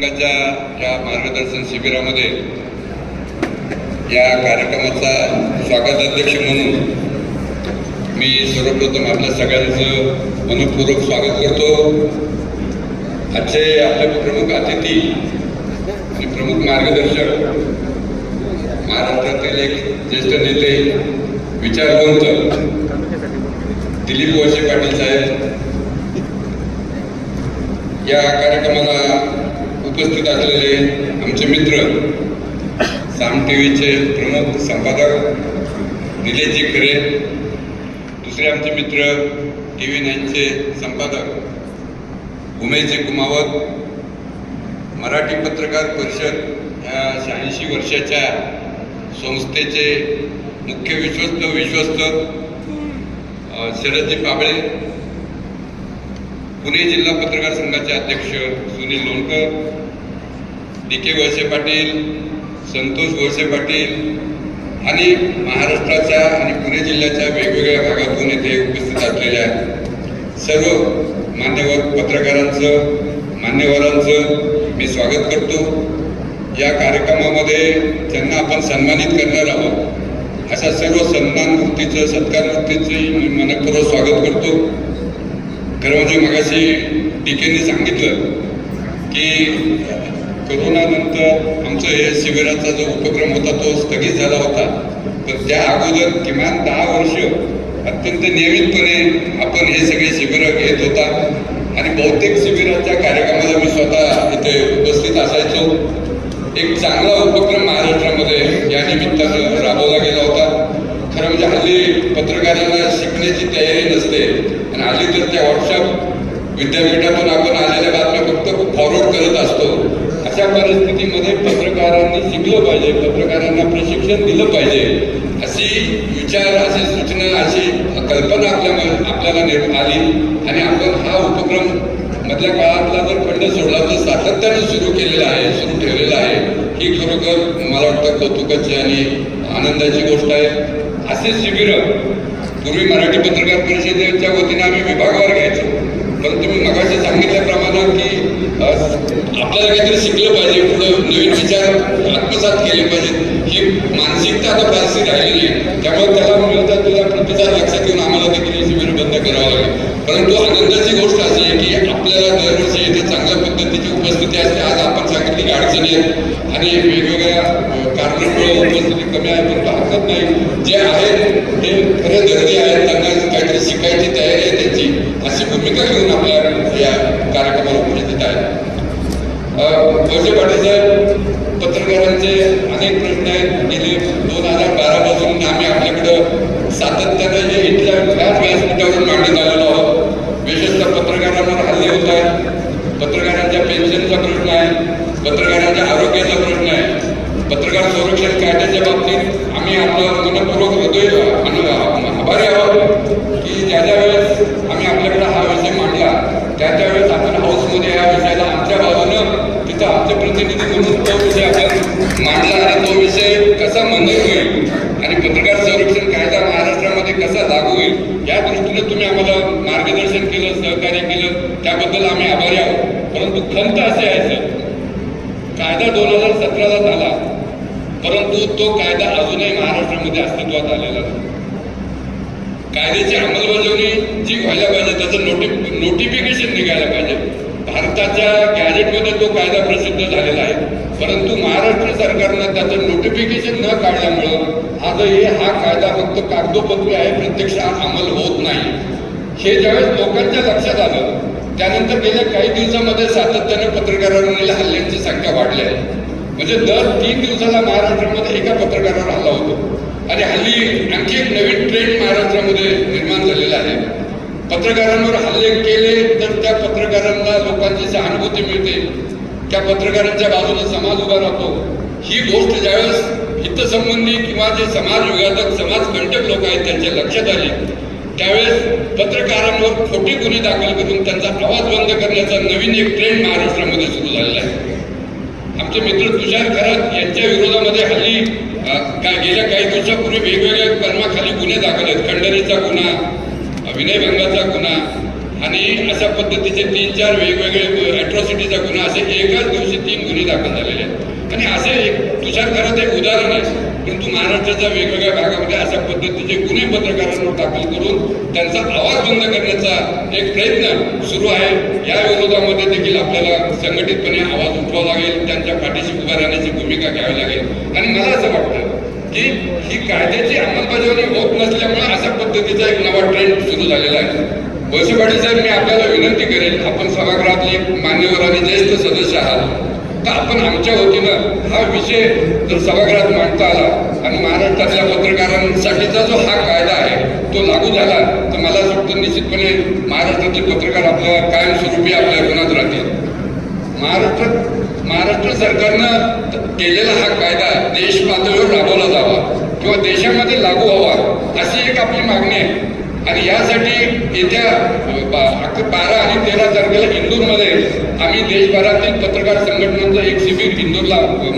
संघाच्या या मार्गदर्शन शिबिरामध्ये या कार्यक्रमाचा स्वागत अध्यक्ष म्हणून मी सर्वप्रथम आपल्या सगळ्यांचं मनपूर्वक स्वागत करतो. आजचे आपले प्रमुख अतिथी आणि प्रमुख मार्गदर्शक महाराष्ट्रातील एक ज्येष्ठ नेते विचारवंत दिलीप वळसे पाटील साहेब. या कार्यक्रमाला उपस्थित असलेले आमचे मित्र साम टी व्हीचे प्रमुख संपादक निलेशजी खरे दुसरे आमचे मित्र टी व्ही नाईनचे संपादक उमेशजी कुमावत मराठी पत्रकार परिषद या शहाऐंशी वर्षाच्या संस्थेचे मुख्य विश्वस्त विश्वस्त शरदजी पाबळे पुणे जिल्हा पत्रकार संघाचे अध्यक्ष सुनील लोणकर डी के वळसे पाटील संतोष वळसे पाटील आणि महाराष्ट्राच्या आणि पुणे जिल्ह्याच्या वेगवेगळ्या भागातून येथे उपस्थित असलेल्या सर्व मान्यवर पत्रकारांचं मान्यवरांचं मी स्वागत करतो. या कार्यक्रमामध्ये त्यांना आपण सन्मानित करणार आहोत. अशा सर्व सन्मान मूर्तीचं सत्कार मूर्तीचंही मी मनपूर्वक स्वागत करतो. खरं म्हणजे मगाशी डी सांगितलं की करोनानंतर आमचं हे शिबिराचा जो उपक्रम होता तो स्थगित झाला होता. तर त्या अगोदर किमान दहा वर्ष अत्यंत नियमितपणे आपण हे सगळे शिबिरं घेत होता. आणि बहुतेक शिबिराच्या कार्यक्रमाला मी स्वतः इथे उपस्थित असायचो. एक चांगला उपक्रम महाराष्ट्रामध्ये या निमित्तानं राबवला गेला होता. खरं म्हणजे हल्ली पत्रकारांना शिकण्याची तयारी नसते. आणि हल्ली तर त्या व्हॉट्सअप विद्यापीठातून आपण आलेल्या बातम्या फक्त फॉरवर्ड करत असतो. अशा परिस्थितीमध्ये पत्रकारांनी शिकलं पाहिजे पत्रकारांना प्रशिक्षण दिलं पाहिजे. अशी विचार अशी सूचना अशी कल्पना आपल्या आपल्याला निर्माण आली. आणि आपण हा उपक्रम मधल्या काळातला जर खंड सोडला तर सातत्याने सुरू केलेला आहे सुरू ठेवलेला आहे. ही खरोखर मला वाटतं कौतुकाची आणि आनंदाची गोष्ट आहे. असे शिबिरं पूर्वी मराठी पत्रकार परिषदेच्या वतीने आम्ही विभागावर घ्यायचो. परंतु मी मगाशी सांगितल्याप्रमाणे की आपल्याला काहीतरी शिकलं पाहिजे पुढं नवीन विचार आत्मसात केले पाहिजेत. ही मानसिकता आता फारशी राहिली नाही त्यामुळे त्याला मिळतात तुला प्रतिसाद लक्षात घेऊन आम्हाला देखील हे शिबिर बंद करावं लागेल. परंतु आनंदाची गोष्ट अशी आहे की आपल्याला दरवर्षी इथे चांगल्या पद्धतीची उपस्थिती असते. आज आपण सांगितली की अडचणी आहेत आणि वेगवेगळ्या कारणांमुळे उपस्थिती कमी आहे पण हरकत नाही. जे आहेत ते खरे दर्दी आहेत. त्यांना काहीतरी शिकायची तयारी आहे त्यांची. अशी भूमिका घेऊन आपल्या या कार्यक्रमाला उपस्थित आहेत. वळसे पाटील साहेब पत्रकारांचे अनेक प्रश्न आहेत. गेले दोन हजार बारा पासून आम्ही आपल्याकडं सातत्यानं हे इथल्या ह्याच व्यासपीठावरून मांडण्यात आलेलो आहोत. विशेषतः पत्रकारांवर हल्ले होत आहेत. पत्रकारांच्या पेन्शनचा प्रश्न आहे. पत्रकारांच्या आरोग्याचा प्रश्न आहे. पत्रकार संरक्षण कायद्याच्या बाबतीत आम्ही आपलं मनपूर्वक हृदय आभारी आहोत की ज्या ज्या वेळेस आम्ही आपल्याकडे हा विषय मांडला त्या त्यावेळेस आपण हाऊसमध्ये या विषयाला आमच्या बाजूनं फक्त आमचे प्रतिनिधी म्हणून तो विषय आपण मांडला आणि तो विषय कसा मंजूर होईल आणि पत्रकार संरक्षण कायदा महाराष्ट्रामध्ये कसा लागू होईल? या दृष्टीने तुम्ही आम्हाला मार्गदर्शन केलं सहकार्य केलं. त्याबद्दल आम्ही आभारी आहोत. परंतु खंत असे आहे सर कायदा दोन हजार सतराला झाला. परंतु तो कायदा अजूनही महाराष्ट्रामध्ये अस्तित्वात आलेला नाही. कायद्याची अंमलबजावणी जी व्हायला पाहिजे त्याचं नोटि नोटिफिकेशन निघायला पाहिजे. भारताच्या गॅजेटमध्ये तो कायदा प्रसिद्ध झालेला आहे. परंतु महाराष्ट्र सरकारनं त्याचं नोटिफिकेशन न काढल्यामुळं आजही हा कायदा फक्त कागदोपत्री आहे प्रत्यक्ष अंमल होत नाही. हे ज्यावेळेस लोकांच्या लक्षात आलं त्यानंतर गेल्या काही दिवसामध्ये सातत्याने पत्रकारांवरील हल्ल्यांची संख्या वाढली आहे. म्हणजे दर तीन दिवसाला महाराष्ट्रामध्ये एका पत्रकारावर हल्ला होतो. आणि हल्ली आणखी एक नवीन ट्रेंड महाराष्ट्रामध्ये निर्माण झालेला आहे. पत्रकारांवर हल्ले केले तर त्या पत्रकारांना लोकांची सहानुभूती मिळते त्या पत्रकारांच्या बाजूने समाज उभा राहतो. ही गोष्ट ज्यावेळेस हितसंबंधी किंवा जे समाज विघातक समाज कंटक लोक आहेत त्यांच्या लक्षात आली त्यावेळेस पत्रकारांवर खोटे गुन्हे दाखल करून त्यांचा आवाज बंद करण्याचा नवीन एक ट्रेंड महाराष्ट्रामध्ये सुरू झालेला आहे. आमचे मित्र तुषार खरात यांच्या विरोधामध्ये हल्ली काय गेल्या काही दिवसापूर्वी वेगवेगळ्या कर्माखाली गुन्हे दाखल आहेत. खंडणीचा गुन्हा विनयभंगाचा गुन्हा आणि अशा पद्धतीचे तीन चार वेगवेगळे अॅट्रॉसिटीचा गुन्हा असे एकाच दिवशी तीन गुन्हे दाखल झालेले आहेत. आणि असे एक तुषार खरं एक उदाहरण आहे. परंतु महाराष्ट्राच्या वेगवेगळ्या भागामध्ये अशा पद्धतीचे गुन्हे पत्रकारांवर दाखल करून त्यांचा आवाज बंद करण्याचा एक प्रयत्न सुरू आहे. या विरोधामध्ये देखील आपल्याला संघटितपणे आवाज उठवावा लागेल त्यांच्या पाठीशी उभा राहण्याची भूमिका घ्यावी लागेल. आणि मला असं वाटतं की ही कायद्याची अंमलबजावणी होत नसल्यामुळे अशा पद्धतीचा एक नवा ट्रेंड सुरू झालेला आहे. वळसे पाटील साहेब मी आपल्याला विनंती करेन आपण सभागृहातले एक मान्यवर आणि ज्येष्ठ सदस्य आहात तर आपण आमच्या वतीनं हा विषय जर सभागृहात मांडता आला आणि महाराष्ट्रातल्या पत्रकारांसाठीचा जो हा कायदा आहे तो लागू झाला तर मला वाटतं निश्चितपणे महाराष्ट्रातले पत्रकार आपल्या कायमस्वरूपी आपल्या गुणात राहतील. महाराष्ट्रात महाराष्ट्र सरकारनं केलेला हा कायदा देश पातळीवर राबवला जातो. किंवा देशामध्ये लागू व्हावा अशी एक आपली मागणी आहे. आणि यासाठी येत्या बा- बारा आणि तेरा तारखेला इंदूरमध्ये आम्ही देशभरातील पत्रकार संघटनांचं एक शिबिर इंदूरला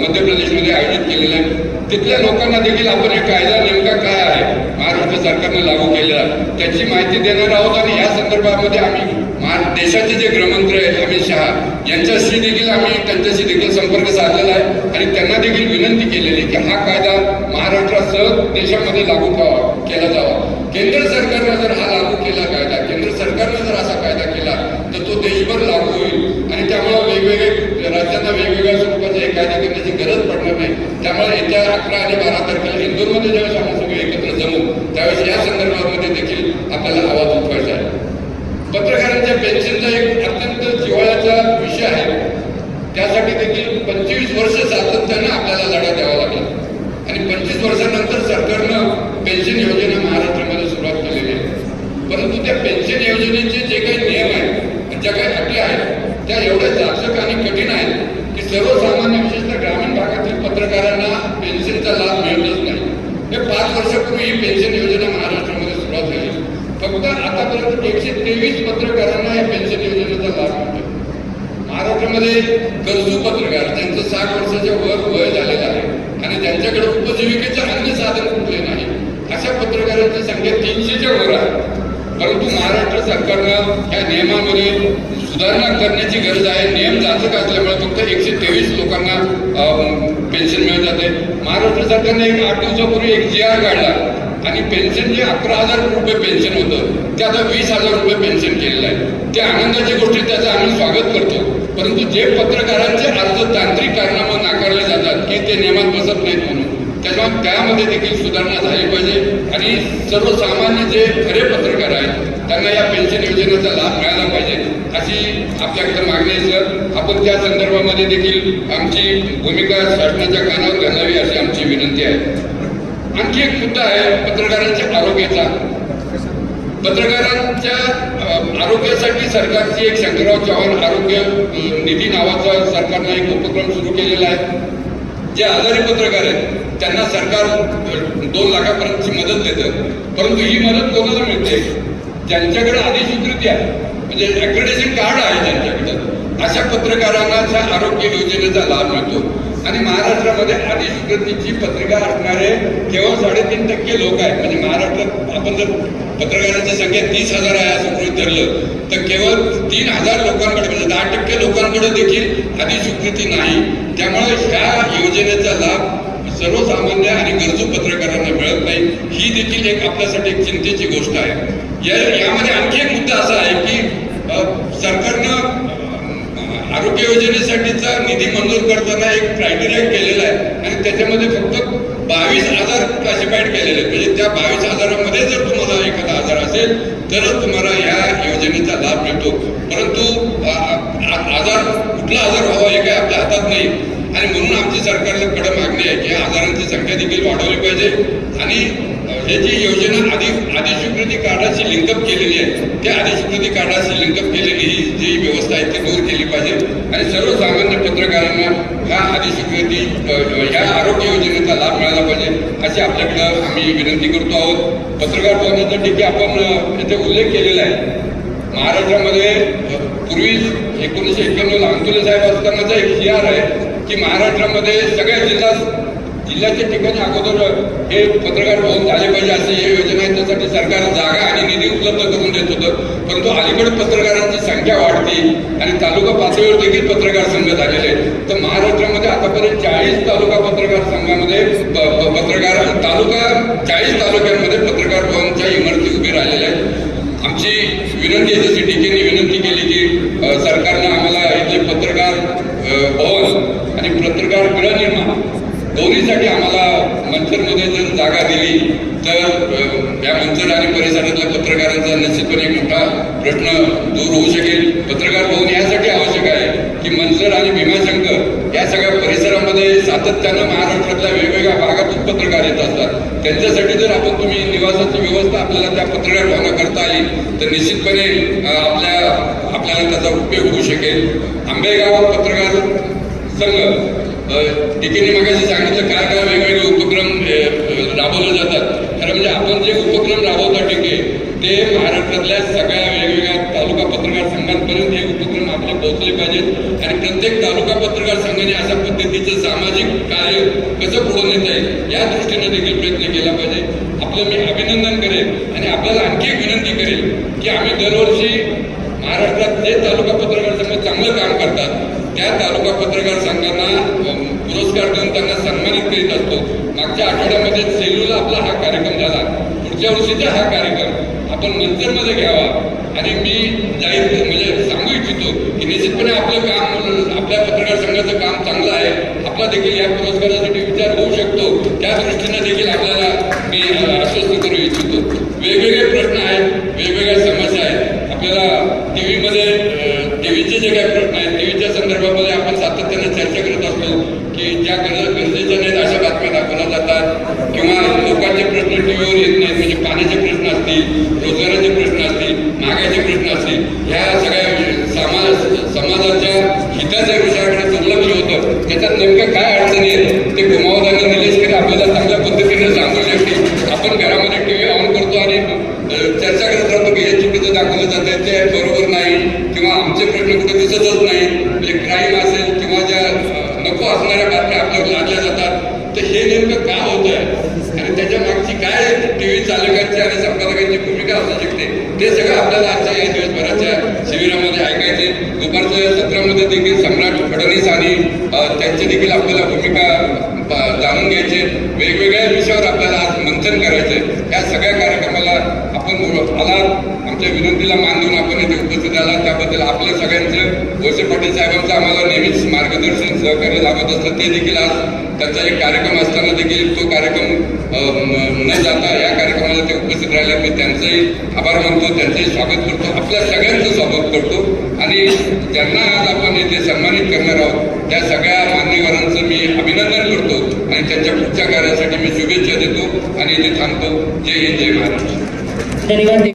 मध्य प्रदेशमध्ये आयोजित केलेलं आहे. तिथल्या लोकांना देखील आपण हे कायदा नेमका काय आहे? महाराष्ट्र सरकारनं लागू केलेला. त्याची माहिती देणार आहोत आणि या संदर्भामध्ये आम्ही देशाचे जे गृहमंत्री आहेत अमित शहा यांच्याशी देखील आम्ही त्यांच्याशी देखील संपर्क साधलेला आहे. आणि त्यांना देखील विनंती केलेली की हा कायदा महाराष्ट्रासह देशामध्ये लागू करावा केला जावा. केंद्र सरकारनं जर हा लागू केला कायदा केंद्र सरकारनं जर असा कायदा केला तर तो देशभर लागू होईल. आणि त्यामुळे वेगवेगळे राज्यांना वेगवेगळ्या स्वरूपाचे हे कायदे करण्याची गरज पडणार नाही. त्यामुळे येत्या अकरा आणि बारा तारखेला इंदूरमध्ये ज्यावेळेस आपण सगळे एकत्र जमू त्यावेळेस या संदर्भामध्ये देखील आपल्याला आवाज उठवा पत्रकारांच्या पेन्शनचा एक अत्यंत जिव्हाळ्याचा विषय आहे. त्यासाठी देखील पंचवीस वर्ष सातत्यानं आपल्याला लढा द्यावा लागला. आणि पंचवीस वर्षानंतर सरकारनं पेन्शन योजना महाराष्ट्रामध्ये सुरुवात केलेली आहे. परंतु त्या पेन्शन योजनेचे जे काही नियम आहेत ज्या काही अटी आहेत त्या एवढ्या जाचक आणि कठीण आहेत की सर्वसामान्य विशेषतः ग्रामीण भागातील पत्रकारांना पेन्शनचा लाभ मिळतच नाही हे पाच वर्षापूर्वी ही पेन्शन योजना महाराष्ट्रामध्ये सुरुवात झाली फक्त आतापर्यंत एकशे तेवीस पत्रकारांना या पेन्शन योजनेचा लाभ मिळतो महाराष्ट्रामध्ये गरजू पत्रकार त्यांचं साठ वर्षाच्या वर वय झालेलं आहे. आणि त्यांच्याकडे उपजीविकेचे अन्य साधन कुठले नाही? अशा पत्रकारांची संख्या तीनशेच्या वर आहे. परंतु महाराष्ट्र सरकारनं या नियमामध्ये सुधारणा करण्याची गरज आहे. नियम जाचक असल्यामुळे फक्त एकशे तेवीस लोकांना पेन्शन मिळत जाते. महाराष्ट्र सरकारने एक आठ दिवसापूर्वी एक जी आर काढला आणि पेन्शन जे अकरा हजार रुपये पेन्शन होतं ते आता वीस हजार रुपये पेन्शन केलेलं आहे. ते आनंदाची गोष्ट त्याचं आम्ही स्वागत करतो. परंतु जे पत्रकारांचे अर्ज तांत्रिक कारणामुळे नाकारले जातात की ते नियमात बसत नाहीत म्हणून त्याच्यामुळे त्यामध्ये देखील सुधारणा झाली पाहिजे. आणि सर्वसामान्य जे खरे पत्रकार आहेत त्यांना या पेन्शन योजनेचा लाभ मिळाला पाहिजे अशी आपल्याकडे मागणी आहे सर. आपण त्या संदर्भामध्ये देखील आमची भूमिका शासनाच्या कानावर घालावी अशी आमची विनंती आहे. आणखी एक मुद्दा आहे पत्रकारांच्या आरोग्याचा. पत्रकारांच्या आरोग्यासाठी सरकारची एक शंकरराव चव्हाण आरोग्य निधी नावाचा सरकारनं एक उपक्रम सुरू केलेला आहे. जे आजारी पत्रकार आहेत त्यांना सरकार दोन लाखापर्यंतची मदत देतं. परंतु ही मदत कोणाला मिळते? ज्यांच्याकडे अधिस्वीकृती आहे. म्हणजे ॲक्रेडेशन कार्ड आहे ज्यांच्याकडे. अशा पत्रकारांना त्या आरोग्य योजनेचा लाभ मिळतो. आणि महाराष्ट्रामध्ये अधिस्वीकृतीची पत्रिका असणारे केवळ साडेतीन टक्के लोक आहेत. म्हणजे महाराष्ट्रात आपण जर पत्रकारांची संख्या तीस हजार आहे असं गृहित धरलं तर केवळ तीन हजार लोकांकडे म्हणजे दहा टक्के लोकांकडे देखील अधिस्वीकृती नाही. त्यामुळे ह्या योजनेचा लाभ सर्वसामान्य आणि गरजू पत्रकारांना मिळत नाही. ही देखील एक आपल्यासाठी एक चिंतेची गोष्ट आहे. या यामध्ये आणखी एक मुद्दा असा आहे की सरकारनं आरोग्य योजनेसाठीचा निधी मंजूर करताना एक क्रायटेरिया केलेला आहे. आणि त्याच्यामध्ये फक्त बावीस हजार क्लासिफाईड केलेले आहेत. म्हणजे त्या बावीस हजारामध्ये जर तुम्हाला एखादा आजार असेल तरच तुम्हाला या योजनेचा लाभ मिळतो. परंतु आजार कुठला आजार व्हावा हे काय आपल्या हातात नाही. आणि म्हणून आमची सरकारला कडक मागणी आहे की आजारांची संख्या देखील वाढवली पाहिजे. आणि हे जी योजना आधी आदिस्वीकृती कार्डाशी लिंकअप केलेली आहे त्या आदिस्वीकृती कार्डाशी लिंकअप केलेली ही जी व्यवस्था आहे ती दूर केली पाहिजे. आणि सर्वसामान्य पत्रकारांना ह्या आदिस्वीकृती ह्या आरोग्य योजनेचा लाभ मिळाला पाहिजे अशी आपल्याकडं आम्ही विनंती करतो आहोत. पत्रकार भवनासाठी आपण अ, इथे उल्लेख केलेला आहे. महाराष्ट्रामध्ये पूर्वी एकोणीसशे एक्क्याण्णवला अंतुले साहेब असतानाचा एक जी आहे की महाराष्ट्रामध्ये सगळ्या जिल्हा जिल्ह्याच्या ठिकाणी अगोदर हे पत्रकार भवन झाले पाहिजे अशी ही योजना आहे त्यासाठी सरकार जागा आणि निधी उपलब्ध करून देत होतं. परंतु अलीकडे पत्रकारांची संख्या वाढते आणि तालुका पातळीवर देखील पत्रकार संघ झालेले आहेत. तर महाराष्ट्रामध्ये आतापर्यंत चाळीस तालुका पत्रकार संघामध्ये पत्रकार तालुका चाळीस तालुक्यांमध्ये पत्रकार भवनच्या इमारती उभी राहिलेल्या आहेत. आमची विनंती जशी डीकेने विनंती केली की सरकारने सरकारनं आम्हाला इथले पत्रकार भवन आणि पत्रकार गृहनिर्माण दोन्हीसाठी आम्हाला मंचरमध्ये जर जागा दिली तर या मंचर आणि परिसरातल्या पत्रकारांचा निश्चितपणे मोठा प्रश्न दूर होऊ शकेल. पत्रकार भवन यासाठी आवश्यक आहे की मंचर आणि भीमाशंकर या सगळ्या परिसरामध्ये सातत्यानं महाराष्ट्रातल्या वेगवेगळ्या भागातून पत्रकार येत असतात. त्यांच्यासाठी जर आपण तुम्ही निवासाची व्यवस्था आपल्याला त्या पत्रकार भवनाकरता आली तर निश्चितपणे आपल्या आपल्याला त्याचा उपयोग होऊ शकेल. आंबेगाव पत्रकार संघ ठिकाणी मागाशी सांगितलं काय काय वेगवेगळे उपक्रम राबवले जातात. खरं म्हणजे आपण जे उपक्रम राबवतो ठीके ते महाराष्ट्रातल्या सगळ्या वेगवेगळ्या तालुका पत्रकार संघांपर्यंत हे उपक्रम आपले पोहोचले पाहिजेत. आणि प्रत्येक तालुका पत्रकार संघाने अशा पद्धतीचं सामाजिक कार्य कसं पुढे नेता येईल या दृष्टीने देखील प्रयत्न केला पाहिजे. आपलं मी अभिनंदन करेन आणि आपल्याला आणखी एक विनंती करेल की आम्ही दरवर्षी महाराष्ट्रात जे तालुका पत्रकार संघ चांगलं काम करतात. त्या तालुका पत्रकार संघांना पुरस्कार देऊन त्यांना सन्मानित करीत असतो. मागच्या आठवड्यामध्ये सेलूला आपला हा कार्यक्रम झाला. पुढच्या वर्षीचा हा कार्यक्रम आपण मंचरमध्ये घ्यावा. आणि मी जाहीर म्हणजे सांगू इच्छितो की निश्चितपणे आपलं काम आपल्या पत्रकार संघाचं काम चांगलं आहे. आपला देखील या पुरस्कारासाठी विचार होऊ शकतो. त्या दृष्टीने देखील आपल्याला मी आश्वस्त करू इच्छितो. वेगवेगळे प्रश्न आहेत वेगवेगळ्या समस्या आहेत. आपल्याला टी व्हीमध्ये टी व्हीचे जे काही प्रश्न आहेत आपण सातत्याने चर्चा करत असतो की ज्या गरज गरजेच्या नाहीत अशा बातम्या दाखवल्या जातात. किंवा लोकांचे प्रश्न टीव्हीवर येत नाहीत म्हणजे पाण्याचे प्रश्न असतील रोजगाराचे प्रश्न असतील महागाईचे प्रश्न असतील ह्या सगळ्या समाज समाजाच्या हिताच्या विषयाकडे दुर्लक्ष होतं. त्याच्यात नेमकं काय अडचणी आहेत ते कुमावदाने निलेश खरे आपल्याला चांगल्या पद्धतीने सांगू शकतील आपण घरामध्ये टी व्ही ऑन करतो आणि अ, चर्चा करत राहतो की हे चुकीचं दाखवलं जातं ते बरोबर नाही किंवा आमचे प्रश्न कुठे दिसतच नाही म्हणजे क्राईम असेल किंवा ज्या अ, नको असणाऱ्या बातम्या आपल्यावर लादल्या जातात तर हे नेमकं का होत आहे आणि त्याच्या मागची काय टी व्ही चालकांची आणि संपादकांची भूमिका असू शकते ते सगळं आपल्याला आजच्या या दिवसभराच्या शिबिरामध्ये ऐकायचे दुपारच्या सत्रामध्ये देखील सम्राट फडणवीस आणि त्यांची देखील आपल्याला भूमिका जाणून घ्यायचे. वेगवेगळ्या विषयावर आपल्याला आज मंथन करायचे या सगळ्या कार्यक्रमाला आपण आला आमच्या विनंतीला मान देऊन आपण इथे उपस्थित आला त्याबद्दल आपल्या सगळ्यांचं वळसे पाटील साहेबांचं आम्हाला नेहमीच मार्गदर्शन सहकार्य लाभत असतं. ते देखील आज त्यांचा एक कार्यक्रम असताना देखील तो कार्यक्रम न जाता या कार्यक्रमाला ते उपस्थित राहिले मी त्यांचंही आभार मानतो त्यांचंही स्वागत करतो. आपल्या सगळ्यांचं स्वागत करतो. आणि ज्यांना आज आपण इथे सन्मानित करणार आहोत. त्या सगळ्या मान्यवरांचं मी अभिनंदन करतो आणि त्यांच्या पुढच्या कार्यासाठी मी शुभेच्छा देतो आणि इथे थांबतो. जय हिंद जय महाराष्ट्र. धन्यवाद.